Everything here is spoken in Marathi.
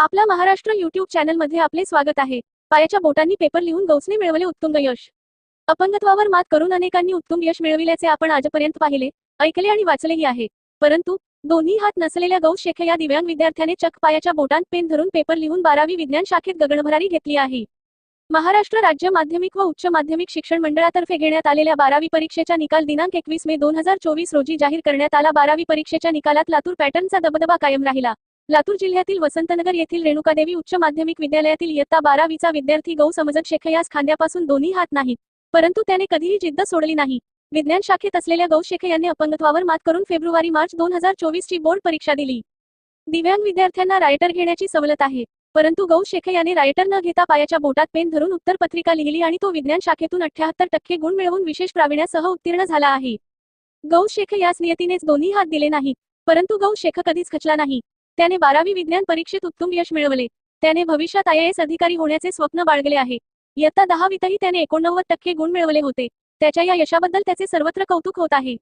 आपला महाराष्ट्र युट्यूब चॅनलमध्ये आपले स्वागत आहे. पायाच्या बोटांनी पेपर लिहून गौसने मिळवले उत्तुंग यश. अपंगत्वावर मात करून अनेकांनी उत्तुंग यश मिळविल्याचे आपण आजपर्यंत पाहिले ऐकले आणि वाचलेही आहे. परंतु दोन्ही हात नसलेल्या गौस शेखे या दिव्यांग विद्यार्थ्याने चक पायाच्या बोटांत पेन धरून पेपर लिहून बारावी विज्ञान शाखेत गगनभरारी घेतली आहे. महाराष्ट्र राज्य माध्यमिक व उच्च माध्यमिक शिक्षण मंडळातर्फे घेण्यात आलेल्या बारावी परीक्षेचा निकाल दिनांक एकवीस मे दोन हजार चोवीस रोजी जाहीर करण्यात आला. बारावी परीक्षेच्या निकालात लातूर पॅटर्नचा दबदबा कायम राहिला. लातूर जिल्ह्यातील वसंतनगर येथील रेणुकादेवी उच्च माध्यमिक विद्यालयातील इयत्ता बारावीचा विद्यार्थी गौ समजत शेख यास खांद्यापासून दोन्ही हात नाहीत. परंतु त्याने कधीही जिद्द सोडली नाही. विज्ञान शाखेत असलेल्या गौ शेख यांनी अपंगत्वावर मात करून फेब्रुवारी मार्च दोन हजार चोवीस ची बोर्ड परीक्षा दिली. दिव्यांग विद्यार्थ्यांना रायटर घेण्याची सवलत आहे. परंतु गौ शेख याने रायटर न घेता पायाच्या बोटात पेन धरून उत्तरपत्रिका लिहिली आणि तो विज्ञान शाखेतून अठ्याहत्तर टक्के गुण मिळवून विशेष प्रावीण्यासह उत्तीर्ण झाला आहे. गौ शेख यास नियतीनेच दोन्ही हात दिले नाहीत. परंतु गौ शेख कधीच खचला नाही. त्याने बारावी विज्ञान परीक्षेत उत्तम यश मिळवले. त्याने भविष्यात आय एस अधिकारी होण्याचे स्वप्न बाळगले आहे. इयत्ता दहावीतही त्याने एकोणनव्वद टक्के गुण मिळवले होते. त्याच्या या यशाबद्दल त्याचे सर्वत्र कौतुक होत आहे.